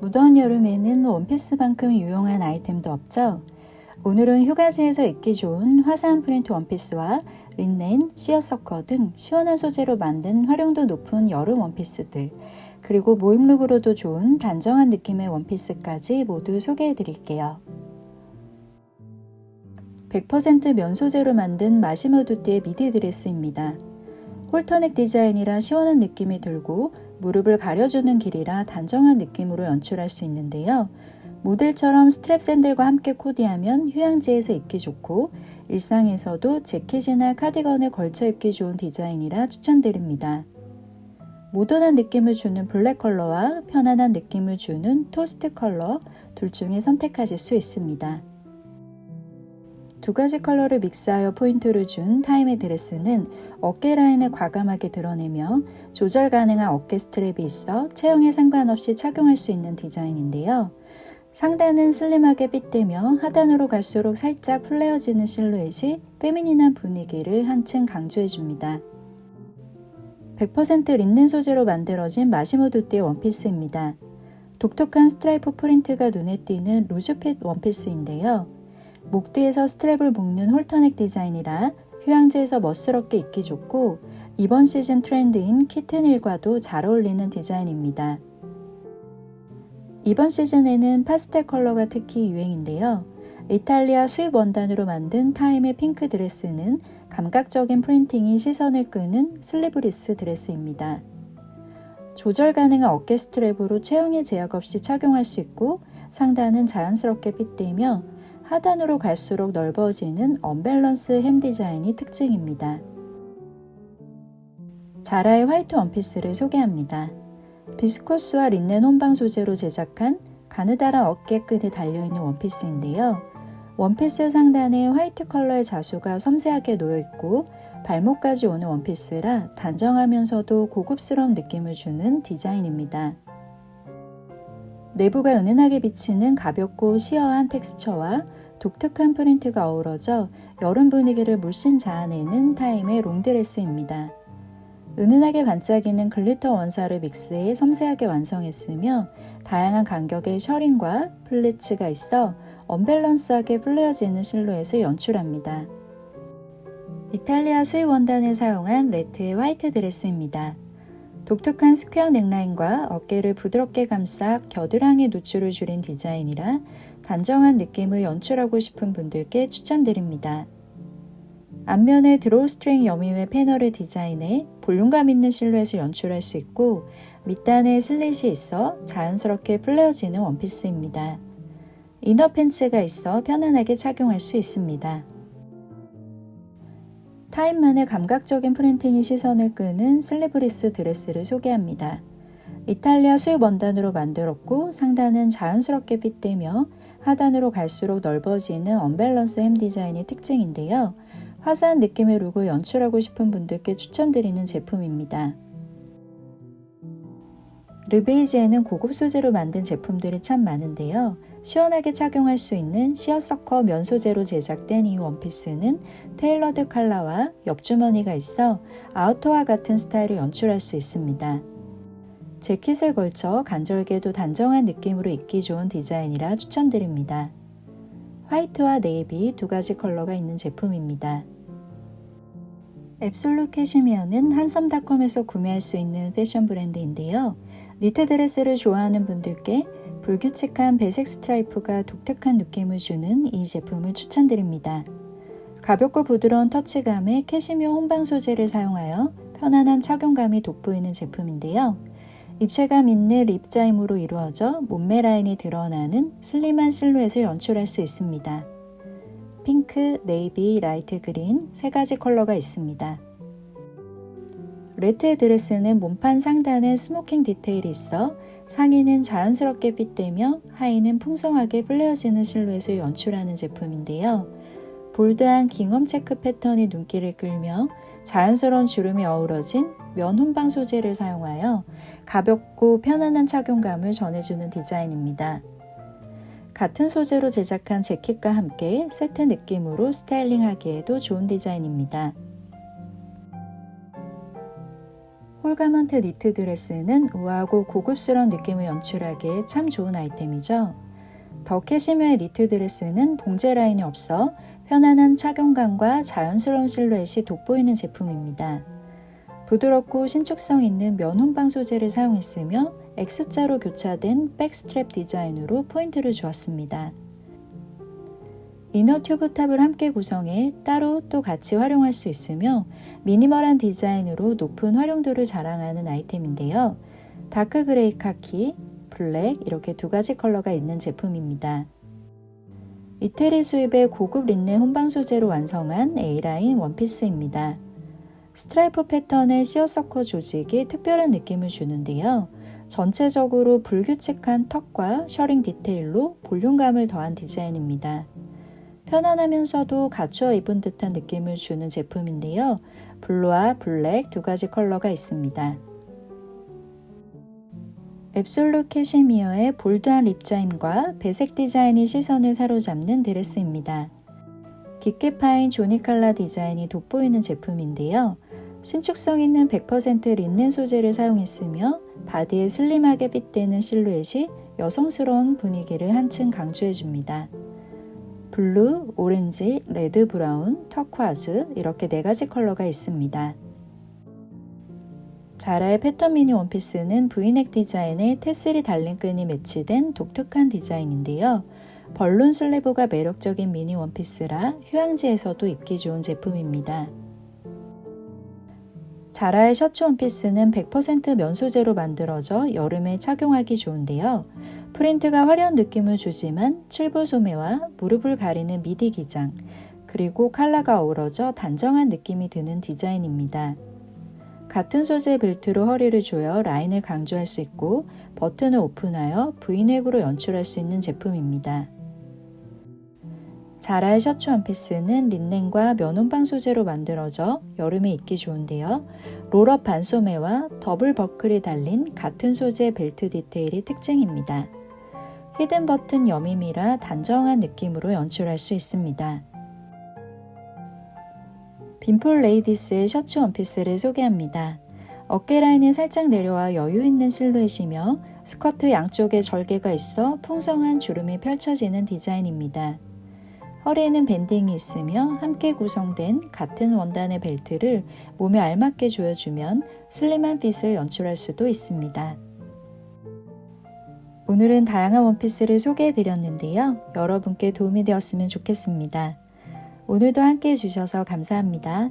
무더운 여름에는 원피스만큼 유용한 아이템도 없죠? 오늘은 휴가지에서 입기 좋은 화사한 프린트 원피스와 린넨, 시어서커 등 시원한 소재로 만든 활용도 높은 여름 원피스들 그리고 모임룩으로도 좋은 단정한 느낌의 원피스까지 모두 소개해 드릴게요. 100%면 소재로 만든 마시모 두띠의 미디 드레스입니다. 홀터넥 디자인이라 시원한 느낌이 들고 무릎을 가려주는 길이라 단정한 느낌으로 연출할 수 있는데요. 모델처럼 스트랩 샌들과 함께 코디하면 휴양지에서 입기 좋고 일상에서도 재킷이나 카디건에 걸쳐 입기 좋은 디자인이라 추천드립니다. 모던한 느낌을 주는 블랙 컬러와 편안한 느낌을 주는 토스트 컬러 둘 중에 선택하실 수 있습니다. 두 가지 컬러를 믹스하여 포인트를 준 타임의 드레스는 어깨 라인을 과감하게 드러내며 조절 가능한 어깨 스트랩이 있어 체형에 상관없이 착용할 수 있는 디자인인데요. 상단은 슬림하게 빗대며 하단으로 갈수록 살짝 플레어지는 실루엣이 페미닌한 분위기를 한층 강조해줍니다. 100% 린넨 소재로 만들어진 마시모 두띠의 원피스입니다. 독특한 스트라이프 프린트가 눈에 띄는 루즈핏 원피스인데요. 목 뒤에서 스트랩을 묶는 홀터넥 디자인이라 휴양지에서 멋스럽게 입기 좋고 이번 시즌 트렌드인 키튼일과도 잘 어울리는 디자인입니다. 이번 시즌에는 파스텔 컬러가 특히 유행인데요. 이탈리아 수입 원단으로 만든 타임의 핑크 드레스는 감각적인 프린팅이 시선을 끄는 슬리브리스 드레스입니다. 조절 가능한 어깨 스트랩으로 체형에 제약 없이 착용할 수 있고 상단은 자연스럽게 빗대며 하단으로 갈수록 넓어지는 언밸런스 햄 디자인이 특징입니다. 자라의 화이트 원피스를 소개합니다. 비스코스와 린넨 혼방 소재로 제작한 가느다란 어깨끈에 달려있는 원피스인데요. 원피스 상단에 화이트 컬러의 자수가 섬세하게 놓여있고 발목까지 오는 원피스라 단정하면서도 고급스러운 느낌을 주는 디자인입니다. 내부가 은은하게 비치는 가볍고 시어한 텍스처와 독특한 프린트가 어우러져 여름 분위기를 물씬 자아내는 타임의 롱드레스입니다. 은은하게 반짝이는 글리터 원사를 믹스해 섬세하게 완성했으며 다양한 간격의 셔링과 플리츠가 있어 언밸런스하게 플레어지는 실루엣을 연출합니다. 이탈리아 수입 원단을 사용한 레트의 화이트 드레스입니다. 독특한 스퀘어 넥라인과 어깨를 부드럽게 감싸 겨드랑이 노출을 줄인 디자인이라 단정한 느낌을 연출하고 싶은 분들께 추천드립니다. 앞면에 드로우 스트링 여미의 패널을 디자인해 볼륨감 있는 실루엣을 연출할 수 있고 밑단에 슬릿이 있어 자연스럽게 플레어지는 원피스입니다. 이너 팬츠가 있어 편안하게 착용할 수 있습니다. 타임만의 감각적인 프린팅이 시선을 끄는 슬리브리스 드레스를 소개합니다. 이탈리아 수입 원단으로 만들었고 상단은 자연스럽게 빗대며 하단으로 갈수록 넓어지는 언밸런스 햄 디자인이 특징인데요. 화사한 느낌의 룩을 연출하고 싶은 분들께 추천드리는 제품입니다. 르베이지에는 고급 소재로 만든 제품들이 참 많은데요. 시원하게 착용할 수 있는 시어서커 면 소재로 제작된 이 원피스는 테일러드 컬러와 옆주머니가 있어 아우터와 같은 스타일을 연출할 수 있습니다. 재킷을 걸쳐 간절게도 단정한 느낌으로 입기 좋은 디자인이라 추천드립니다. 화이트와 네이비 두 가지 컬러가 있는 제품입니다. 앱솔루 캐시미어는 한섬닷컴에서 구매할 수 있는 패션 브랜드인데요. 니트 드레스를 좋아하는 분들께 불규칙한 배색 스트라이프가 독특한 느낌을 주는 이 제품을 추천드립니다. 가볍고 부드러운 터치감의 캐시미어 혼방 소재를 사용하여 편안한 착용감이 돋보이는 제품인데요. 입체감 있는 립자임으로 이루어져 몸매 라인이 드러나는 슬림한 실루엣을 연출할 수 있습니다. 핑크, 네이비, 라이트 그린 세 가지 컬러가 있습니다. 레트의 드레스는 몸판 상단에 스모킹 디테일이 있어 상의는 자연스럽게 빗대며 하의는 풍성하게 플레어지는 실루엣을 연출하는 제품인데요. 볼드한 깅엄 체크 패턴이 눈길을 끌며 자연스러운 주름이 어우러진 면 혼방 소재를 사용하여 가볍고 편안한 착용감을 전해주는 디자인입니다. 같은 소재로 제작한 재킷과 함께 세트 느낌으로 스타일링하기에도 좋은 디자인입니다. 홀가먼트 니트 드레스는 우아하고 고급스러운 느낌을 연출하기에 참 좋은 아이템이죠. 더 캐시미어의 니트 드레스는 봉제 라인이 없어 편안한 착용감과 자연스러운 실루엣이 돋보이는 제품입니다. 부드럽고 신축성 있는 면 혼방 소재를 사용했으며 X자로 교차된 백스트랩 디자인으로 포인트를 주었습니다. 이너 튜브 탑을 함께 구성해 따로 또 같이 활용할 수 있으며 미니멀한 디자인으로 높은 활용도를 자랑하는 아이템인데요. 다크 그레이 카키, 블랙 이렇게 두 가지 컬러가 있는 제품입니다. 이태리 수입의 고급 린넨 혼방 소재로 완성한 A라인 원피스입니다. 스트라이프 패턴의 시어서커 조직이 특별한 느낌을 주는데요. 전체적으로 불규칙한 턱과 셔링 디테일로 볼륨감을 더한 디자인입니다. 편안하면서도 갖추어 입은 듯한 느낌을 주는 제품인데요. 블루와 블랙 두 가지 컬러가 있습니다. 앱솔루 캐시미어의 볼드한 립자임과 배색 디자인이 시선을 사로잡는 드레스입니다. 깊게 파인 조니칼라 디자인이 돋보이는 제품인데요. 신축성 있는 100% 린넨 소재를 사용했으며 바디에 슬림하게 핏대는 실루엣이 여성스러운 분위기를 한층 강조해줍니다. 블루, 오렌지, 레드 브라운, 터쿠아즈 이렇게 네 가지 컬러가 있습니다. 자라의 패턴 미니 원피스는 브이넥 디자인에 테슬이 달린 끈이 매치된 독특한 디자인인데요. 벌룬 슬리브가 매력적인 미니 원피스라 휴양지에서도 입기 좋은 제품입니다. 자라의 셔츠 원피스는 100%면 소재로 만들어져 여름에 착용하기 좋은데요. 프린트가 화려한 느낌을 주지만 칠부 소매와 무릎을 가리는 미디 기장, 그리고 컬러가 어우러져 단정한 느낌이 드는 디자인입니다. 같은 소재 벨트로 허리를 조여 라인을 강조할 수 있고 버튼을 오픈하여 브이넥으로 연출할 수 있는 제품입니다. 자라의 셔츠 원피스는 린넨과 면온방 소재로 만들어져 여름에 입기 좋은데요. 롤업 반소매와 더블 버클이 달린 같은 소재 벨트 디테일이 특징입니다. 히든 버튼 여밈이라 단정한 느낌으로 연출할 수 있습니다. 빈폴 레이디스의 셔츠 원피스를 소개합니다. 어깨 라인이 살짝 내려와 여유 있는 실루엣이며 스커트 양쪽에 절개가 있어 풍성한 주름이 펼쳐지는 디자인입니다. 허리에는 밴딩이 있으며 함께 구성된 같은 원단의 벨트를 몸에 알맞게 조여주면 슬림한 핏을 연출할 수도 있습니다. 오늘은 다양한 원피스를 소개해 드렸는데요. 여러분께 도움이 되었으면 좋겠습니다. 오늘도 함께 해주셔서 감사합니다.